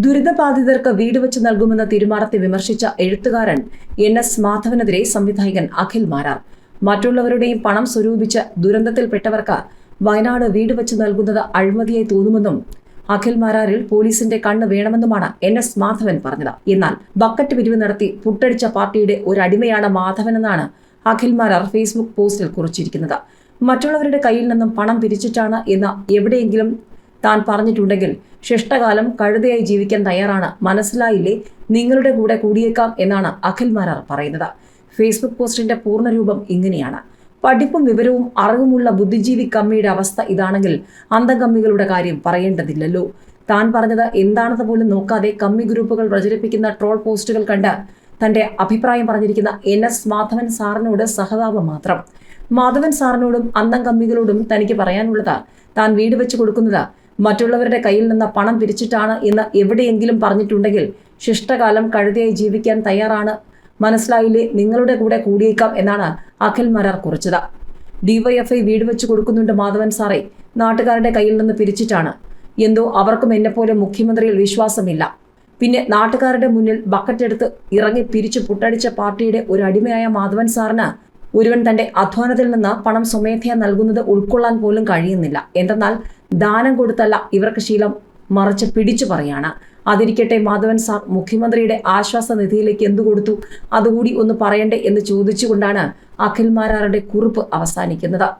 ദുരിതബാധിതർക്ക് വീട് വെച്ച് നൽകുമെന്ന തീരുമാനത്തെ വിമർശിച്ച എഴുത്തുകാരൻ എൻ എസ് മാധവനെതിരെ സംവിധായകൻ അഖിൽ മാരാർ. മറ്റുള്ളവരുടെയും പണം സ്വരൂപിച്ച് ദുരന്തത്തിൽപ്പെട്ടവർക്ക് വയനാട് വീട് വെച്ച് നൽകുന്നത് അഴിമതിയായി തോന്നുമെന്നും അഖിൽ മാരാറിൽ പോലീസിന്റെ കണ്ണ് വേണമെന്നുമാണ് എൻ എസ് മാധവൻ പറഞ്ഞത്. എന്നാൽ ബക്കറ്റ് പിരിവ് നടത്തി പുട്ടടിച്ച പാർട്ടിയുടെ ഒരു അടിമയാണ് മാധവനെന്നാണ് അഖിൽ മാരാർ ഫേസ്ബുക്ക് പോസ്റ്റിൽ കുറിച്ചിരിക്കുന്നത്. മറ്റുള്ളവരുടെ കയ്യിൽ നിന്നും പണം പിരിച്ചിട്ടാണ് എന്ന് എവിടെയെങ്കിലും താൻ പറഞ്ഞിട്ടുണ്ടെങ്കിൽ ശിഷ്ടകാലം കഴുതയായി ജീവിക്കാൻ തയ്യാറാണ്. മനസ്സിലായില്ലേ? നിങ്ങളുടെ കൂടെ കൂടിയേക്കാം എന്നാണ് അഖിൽ മാരാർ പറയുന്നത്. ഫേസ്ബുക്ക് പോസ്റ്റിന്റെ പൂർണരൂപം ഇങ്ങനെയാണ്. പഠിപ്പും വിവരവും അറിവുമുള്ള ബുദ്ധിജീവി കമ്മിയുടെ അവസ്ഥ ഇതാണെങ്കിൽ അന്തകമ്മികളുടെ കാര്യം പറയേണ്ടതില്ലല്ലോ. താൻ പറഞ്ഞത് എന്താണെന്ന് പോലും നോക്കാതെ കമ്മി ഗ്രൂപ്പുകൾ പ്രചരിപ്പിക്കുന്ന ട്രോൾ പോസ്റ്റുകൾ കണ്ട് തന്റെ അഭിപ്രായം പറഞ്ഞിരിക്കുന്ന എൻ എസ് മാധവൻ സാറിനോട് സഹതാപം മാത്രം. മാധവൻ സാറിനോടും അന്തം കമ്മികളോടും തനിക്ക് പറയാനുള്ളത് താൻ വീട് വെച്ച് കൊടുക്കുന്നത്. മറ്റുള്ളവരുടെ കയ്യിൽ നിന്ന് പണം പിരിച്ചിട്ടാണ് എന്ന് എവിടെയെങ്കിലും പറഞ്ഞിട്ടുണ്ടെങ്കിൽ ശിഷ്ടകാലം കഴുതയായി ജീവിക്കാൻ തയ്യാറാണ്. മനസ്സിലായില്ലേ? നിങ്ങളുടെ കൂടെ കൂടിയേക്കാം എന്നാണ് അഖിൽ മരാർ കുറിച്ചത്. ഡിവൈഎഫ്ഐ വീട് വെച്ച് കൊടുക്കുന്നുണ്ട് മാധവൻ സാറേ. നാട്ടുകാരുടെ കയ്യിൽ നിന്ന് പിരിച്ചിട്ടാണ്. എന്തോ അവർക്കും എന്നെപ്പോലെ മുഖ്യമന്ത്രിയിൽ വിശ്വാസമില്ല. പിന്നെ നാട്ടുകാരുടെ മുന്നിൽ ബക്കറ്റ് എടുത്ത് ഇറങ്ങി പിരിച്ചു പുട്ടടിച്ച പാർട്ടിയുടെ ഒരു അടിമയായ മാധവൻ സാറിന് ഒരുവൻ തന്റെ അധ്വാനത്തിൽ നിന്ന് പണം സ്വമേധയാ നൽകുന്നത് ഉൾക്കൊള്ളാൻ പോലും കഴിയുന്നില്ല. എന്തെന്നാൽ ദാനം കൊടുത്തല്ല. ഇവർക്ക് ശീലം മറിച്ച് പിടിച്ചു പറയാണ്. അതിരിക്കട്ടെ മാധവൻ സാർ മുഖ്യമന്ത്രിയുടെ ആശ്വാസ നിധിയിലേക്ക് എന്തു കൊടുത്തു? അതുകൂടി ഒന്ന് പറയണ്ടേ? എന്ന് ചോദിച്ചുകൊണ്ടാണ് അഖിൽ മാരാറുടെ കുറിപ്പ് അവസാനിക്കുന്നത്.